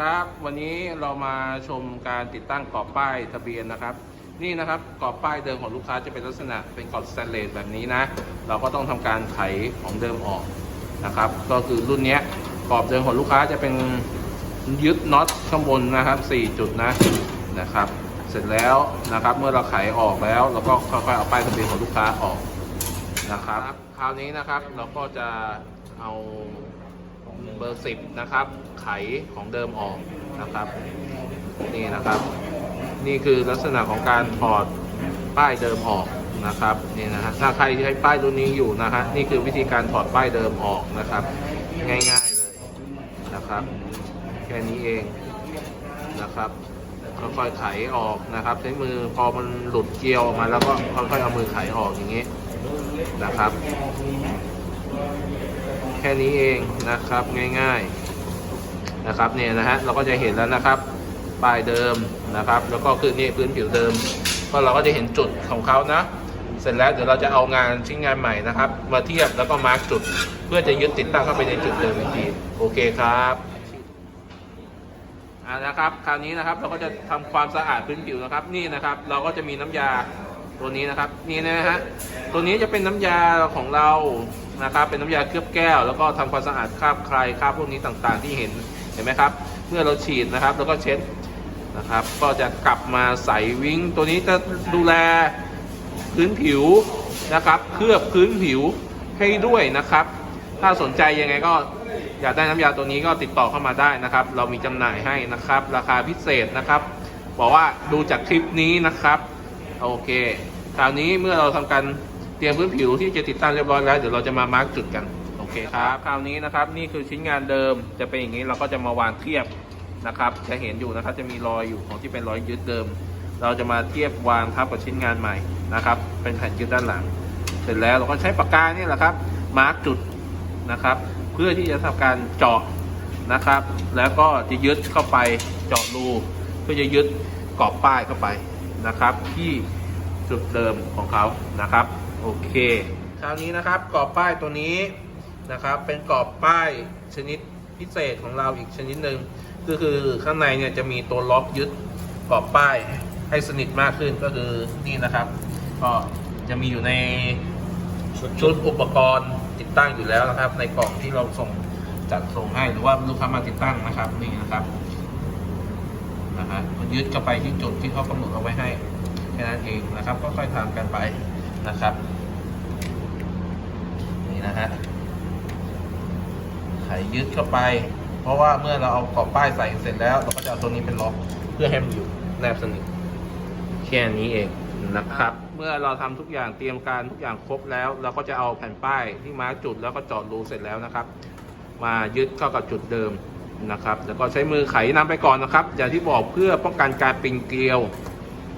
ครับ วันนี้เรามาชมการติดตั้งกรอบป้ายทะเบียนนะครับ นี่นะครับกรอบป้ายเดิมของลูกค้าจะเป็นลักษณะเป็นกรอบสแตนเลสแบบนี้นะ เราก็ต้องทำการไขของเดิมออกนะครับ ก็คือรุ่นนี้กรอบเดิมของลูกค้าจะเป็นยึดน็อตข้างบนนะครับ 4 จุดนะนะครับ เสร็จแล้วนะครับเมื่อเราไขออกแล้วเราก็ค่อยๆเอาป้ายทะเบียนของลูกค้าออกนะครับ คราวนี้นะครับเราก็จะเอา เบอร์ 10 นะครับ ไขของเดิมออกนะครับ นี่นะครับ นี่คือลักษณะของการถอดป้ายเดิมออกนะครับนี่นะฮะถ้าใครใช้ป้ายรุ่นนี้อยู่นะฮะนี่คือวิธีการถอดป้ายเดิมออกนะครับ ง่ายๆเลยนะครับแค่นี้เองนะครับค่อยๆไขออกนะครับ ใช้มือพอมันหลุดเกลียวออกมาแล้วก็ค่อยๆเอามือไขออกอย่างนี้นะครับ แค่นี้เองนะครับง่ายๆนะครับเนี่ยนะฮะเราก็จะเห็นแล้วนะครับป้ายเดิมนะครับ แล้วก็คือนี่พื้นผิวเดิม ก็เราก็จะเห็นจุดของเขานะ เสร็จแล้วเดี๋ยวเราจะเอางานชิ้นงานใหม่นะครับ มาเทียบแล้วก็มาร์กจุด เพื่อจะยึดติดตั้งเข้าไปในจุดเดิมอีกทีโอเคครับนะครับ คราวนี้นะครับเราก็จะทำความสะอาดพื้นผิวนะครับ นี่นะครับ เราก็จะมีน้ำยา ตัวนี้นะครับนี่นะฮะตัวนี้จะเป็นน้ำยาของเรานะครับ เป็นน้ำยาเคลือบแก้ว แล้วก็ทำความสะอาดคราบใครคราบพวกนี้ต่างๆ ที่เห็นเห็นไหมครับ เมื่อเราฉีดนะครับ แล้วก็เช็ดนะครับ ก็จะกลับมาใสวิ้งตัวนี้จะดูแลพื้นผิวนะครับ เคลือบพื้นผิวให้ด้วยนะครับ ถ้าสนใจยังไงก็อยากได้น้ำยาตัวนี้ก็ติดต่อเข้ามาได้นะครับ เรามีจำหน่ายให้นะครับ ราคาพิเศษนะครับ บอกว่าดูจากคลิปนี้นะครับ โอเค คราวนี้เมื่อเราทำการเตรียมพื้นผิวที่จะติดตั้งเรียบร้อยแล้วเดี๋ยวเราจะมามาร์กจุดกัน โอเคครับ คราวนี้นะครับนี่คือชิ้นงานเดิมจะเป็นอย่างนี้เราก็จะมาวางเทียบนะครับ จะเห็นอยู่นะครับจะมีรอยอยู่ของที่เป็นรอยยึดเดิม เราจะมาเทียบวางทับกับชิ้นงานใหม่นะครับ เป็นแผ่นยึดด้านหลัง เสร็จแล้วเราก็ใช้ปากกาเนี่ยแหละครับมาร์กจุดนะครับ เพื่อที่จะทำการเจาะนะครับ แล้วก็จะยึดเข้าไปเจาะรูเพื่อจะยึดกรอบป้ายเข้าไป นะครับ ที่จุดเดิมของเขานะครับ โอเคคราวนี้นะครับกรอบป้ายตัวนี้นะครับ เป็นกรอบป้ายชนิดพิเศษของเราอีกชนิดหนึ่งก็คือข้างในเนี่ยจะมีตัวล็อกยึดกรอบป้ายให้สนิทมากขึ้นก็คือนี่นะครับ ก็จะมีอยู่ในชุดอุปกรณ์ติดตั้งอยู่แล้วนะครับ ในกล่องที่เราส่งจัดส่งให้หรือว่าลูกค้ามาติดตั้งนะครับนี่นะครับนะฮะมันยึดเข้าไปที่จุดที่เขากำหนดเอาไว้ให้ ค่นั้นเองนะครับ ก็ค่อยทำกันไปนะครับ นี่นะฮะไขยึดเข้าไป เพราะว่าเมื่อเราเอากรอบป้ายใส่เสร็จแล้ว เราก็จะเอาตัวนี้เป็นล็อกเพื่อให้มันอยู่แนบสนิทแค่นี้เองนะครับ เมื่อเราทำทุกอย่างเตรียมการทุกอย่างครบแล้ว เราก็จะเอาแผ่นป้ายที่มาร์กจุดแล้วก็เจาะรูเสร็จแล้วนะครับ มายึดเข้ากับจุดเดิมนะครับ แล้วก็ใช้มือไขนำไปก่อนนะครับ อย่างที่บอกเพื่อป้องกันการปิงเกลียว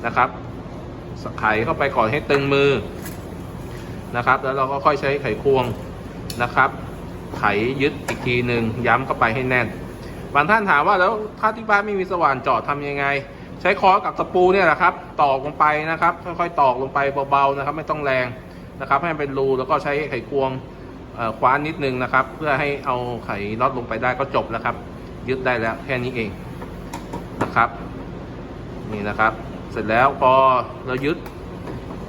นะครับ ไขเข้าไปก่อนให้ตึงมือนะครับ แล้วเราก็ค่อยใช้ไขควงนะครับ ไขยึดอีกทีหนึ่งย้ำเข้าไปให้แน่นบางท่านถามว่าแล้วถ้าที่บ้านไม่มีสว่านเจาะทำยังไง ใช้ค้อนกับตะปูเนี่ยแหละครับตอกลงไปนะครับ ค่อยๆตอกลงไปเบาๆนะครับ ไม่ต้องแรงนะครับ ให้มันเป็นรูแล้วก็ใช้ไขควงคว้านนิดนึงนะครับ เพื่อให้เอาไขน็อตลงไปได้ก็จบแล้วครับ ยึดได้แล้วแค่นี้เองนะครับ นี่นะครับ เสร็จแล้วพอเรายึด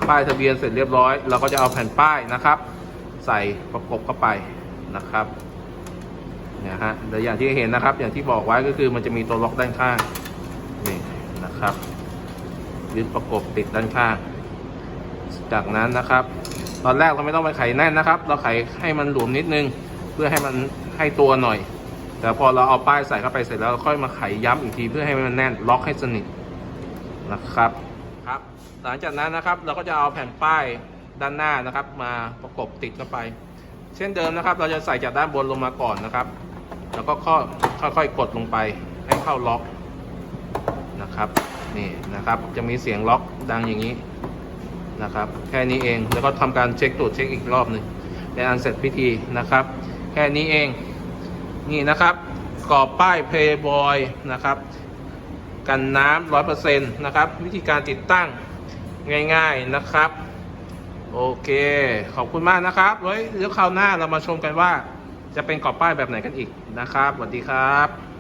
ป้ายทะเบียนเสร็จเรียบร้อย เราก็จะเอาแผ่นป้ายนะครับ ใส่ประกบเข้าไปนะครับเนี่ยฮะแต่อย่างที่เห็นนะครับ อย่างที่บอกไว้ก็คือมันจะมีตัวล็อกด้านข้างนี่นะครับ ยึดประกบติดด้านข้าง จากนั้นนะครับ ตอนแรกเราไม่ต้องไปไขแน่นนะครับ เราไขให้มันหลวมนิดนึง เพื่อให้มันให้ตัวหน่อย แต่พอเราเอาป้ายใส่เข้าไปเสร็จแล้วเราค่อยมาไขย้ำอีกทีเพื่อให้มันแน่นล็อกให้สนิท นะครับครับ หลังจากนั้นนะครับเราก็จะเอาแผ่นป้ายด้านหน้านะครับ มาประกบติดเข้าไป เช่นเดิมนะครับ เราจะใส่จากด้านบนลงมาก่อนนะครับ แล้วก็ค่อยๆกดลงไปให้เข้าล็อกนะครับนี่นะครับจะมีเสียงล็อกดังอย่างนี้นะครับ แค่นี้เองแล้วก็ทำการเช็คตรวจเช็คอีกรอบหนึ่งเป็นอันเสร็จพิธีนะครับ แค่นี้เองนี่นะครับกรอบป้ายเพย์บอยนะครับ กันน้ำร้อยเปอร์เซ็นต์นะครับ วิธีการติดตั้งง่ายๆนะครับ โอเค ขอบคุณมากนะครับไว้เดี๋ยวคราวหน้าเรามาชมกันว่า จะเป็นกรอบป้ายแบบไหนกันอีกนะครับสวัสดีครับ